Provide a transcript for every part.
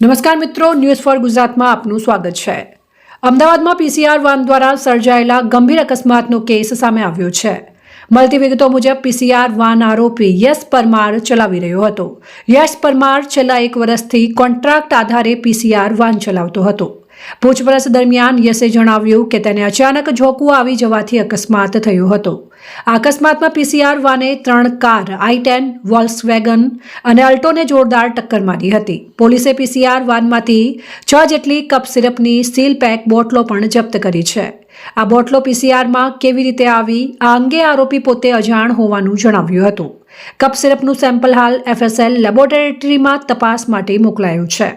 નમસ્કાર મિત્રો news for ગુજરાતમાં આપનું સ્વાગત છે. અમદાવાદમાં પીસીઆર વાન દ્વારા સર્જાયેલા ગંભીર અકસ્માતનો કેસ સામે આવ્યો છે. મળતી વિગતો મુજબ, પીસીઆર વાન આરોપી યશ પરમાર ચલાવી રહ્યો હતો. યશ પરમાર છેલ્લા એક વર્ષથી કોન્ટ્રાક્ટ આધારે પીસીઆર વાન ચલાવતો હતો. પૂછપરછ દરમિયાન યશે જણાવ્યું કે તેને અચાનક ઝોકું આવી જવાથી અકસ્માત થયો હતો. આ અકસ્માતમાં પીસીઆર વાને ત્રણ કાર, આઈ ટેન, વોલ્સવેગન અને અલ્ટોને જોરદાર ટક્કર મારી હતી. પોલીસે પીસીઆર વાનમાંથી છ જેટલી કપ સિરપની સીલ પેક બોટલો પણ જપ્ત કરી છે. આ બોટલો પીસીઆરમાં કેવી રીતે આવી, આ અંગે આરોપી પોતે અજાણ હોવાનું જણાવ્યું હતું. કપ સિરપનું સેમ્પલ હાલ એફએસએલ લેબોરેટરીમાં તપાસ માટે મોકલાયું છે.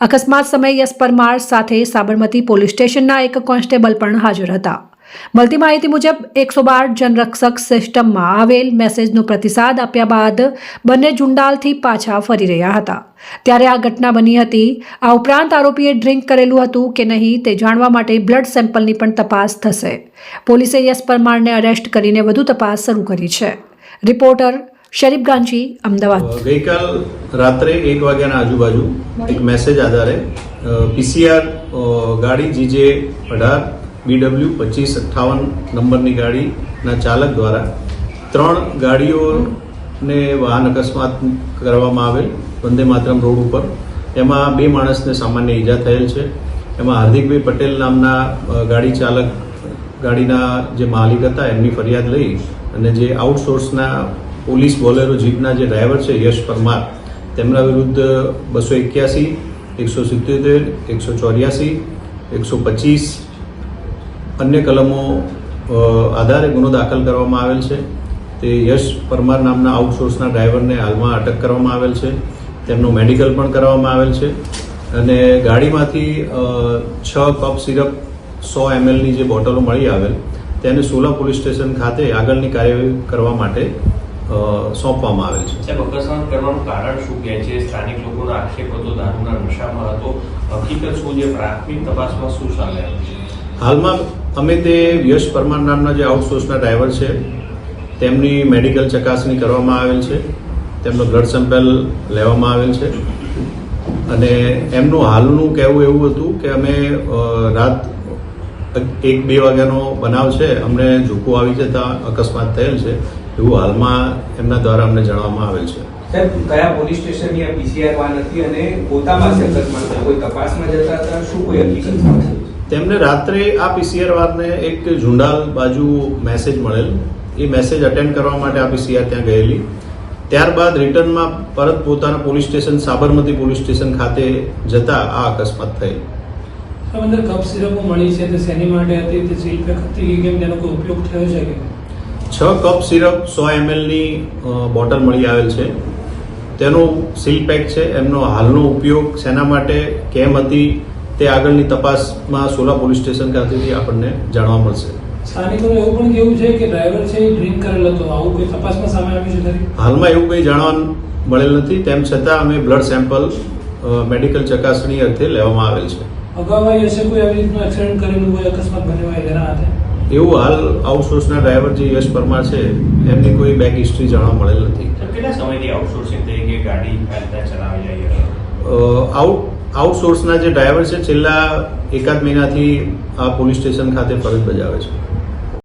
અકસ્માત સમયે યશ પરમાર સાથે સાબરમતી પોલીસ સ્ટેશનના એક કોન્સ્ટેબલ પણ હાજર હતા. મળતી માહિતી મુજબ, એકસો બાર જનરક્ષક સિસ્ટમમાં આવેલ મેસેજનો પ્રતિસાદ આપ્યા બાદ બંને જુંડાલથી પાછા ફરી રહ્યા હતા. ત્યારે આ ઘટના બની હતી. આ ઉપરાંત આરોપીએ ડ્રિંક કરેલું હતું કે નહીં તે જાણવા માટે બ્લડ સેમ્પલની પણ તપાસ થશે. પોલીસે યશ પરમારને અરેસ્ટ કરીને વધુ તપાસ શરૂ કરી છે. રિપોર્ટર શરીફ ગાંધી, અમદાવાદ. ગઈકાલ રાત્રે એક વાગ્યાના આજુબાજુ એક મેસેજ આધારે પીસીઆર ગાડી જીજે અઢાર બીડબલ્યુ પચીસ, અઠ્ઠાવન નંબરની ગાડીના ચાલક દ્વારા ત્રણ ગાડીઓને વાહન અકસ્માત કરવામાં આવેલ વંદે માતરમ રોડ ઉપર. એમાં બે માણસને સામાન્ય ઈજા થયેલ છે. એમાં હાર્દિકભાઈ પટેલ નામના ગાડી ચાલક, ગાડીના જે માલિક હતા, એમની ફરિયાદ લઈ અને જે આઉટસોર્સના પોલીસ બોલેરો જીપના જે ડ્રાઈવર છે, યશ પરમાર, તેમના વિરુદ્ધ બસો એક્યાસી, એકસો સિત્યોતેર, એકસો ચોર્યાસી, એકસો પચીસ અન્ય કલમો આધારે ગુનો દાખલ કરવામાં આવેલ છે. તે યશ પરમાર નામના આઉટસોર્સના ડ્રાઈવરને હાલમાં અટક કરવામાં આવેલ છે. તેમનું મેડિકલ પણ કરવામાં આવેલ છે. અને ગાડીમાંથી છ કપ સિરપ સો એમએલની જે બોટલો મળી આવેલ, તેને સોલા પોલીસ સ્ટેશન ખાતે આગળની કાર્યવાહી કરવા માટે સોંપવામાં આવેલ છે. અકસ્માત કરવાનું કારણ શું કહે છે? સ્થાનિક લોકોનો આક્ષેપ હતો દારૂના નશામાં હતો. હકીકત શું છે? પ્રાથમિક તપાસમાં શું ચાલે? હાલમાં અમે તે યશ પરમાર નામના જે આઉટસોર્સના ડ્રાઈવર છે તેમની મેડિકલ ચકાસણી કરવામાં આવેલ છે. તેમનો બ્લડ સેમ્પલ લેવામાં આવેલ છે. અને એમનું હાલનું કહેવું એવું હતું કે અમે રાત એક બે વાગ્યાનો બનાવ છે. અમને ઝૂકો આવી જતા અકસ્માત થયેલ છે. એવું હાલમાં એમના દ્વારા અમને જણાવવામાં આવેલ છે. સાહેબ કયા પોલીસ સ્ટેશનની આ પીસીઆર વાન હતી અને પોતામાં કોઈ તપાસમાં જતા હતા? શું કોઈ હકીકત તેમને રાત્રે આ પીસીઆર વારને એક ઝુંડાલ બાજુ મેસેજ મળેલ. એ મેસેજ અટેન્ડ કરવા માટે આ પીસીઆર ત્યાં ગયેલી. ત્યારબાદ રિટર્નમાં પરત પોતાના police station Sabarmati police station ખાતે જતા આ અકસ્માત થયેલ. અંદર કપ સિરપો મળી છે તે શેની માટે હતી? તે સીલ પેક હતી કે કેમ તેનો કોઈ ઉપયોગ થયો છે કે છ કપ સિરપ સો એમએલની બોટલ મળી આવેલ છે. તેનું સીલ પેક છે. એમનો હાલનો ઉપયોગ શેના માટે કેમ હતી તે આગળની તપાસમાં સોલા પોલીસ સ્ટેશન ખાતેથી આપણને જાણવા મળશે. સ્થાનિકોનું એવું પણ કેવું છે કે ડ્રાઈવર છે એ ડ્રિંક કરેલ હતો. આવું કોઈ તપાસમાં સામે આવ્યું છે હાલમાં એવું કંઈ જાણવા મળેલ નથી. તેમ છતાં અમે બ્લડ સેમ્પલ મેડિકલ ચકાસણી અર્થે લેવામાં આવેલ છે. અગાઉ કોઈ આવી રીતનું એક્સિડન્ટ કરેલું હોય અકસ્માત બન્યો હોય તેના હાથે? એવું હાલ આઉટસોર્સના ડ્રાઈવર જે યશ પરમાર છે એમની કોઈ બેક હિસ્ટ્રી જાણવા મળેલ નથી. કેટલા સમયથી આઉટસોર્સિંગ તરીકે ગાડી ચલાવી આઉટ આઉટસોર્સના જે ડ્રાઈવર છે છેલ્લા એકાદ મહિનાથી આ પોલીસ સ્ટેશન ખાતે ફરજ બજાવે છે.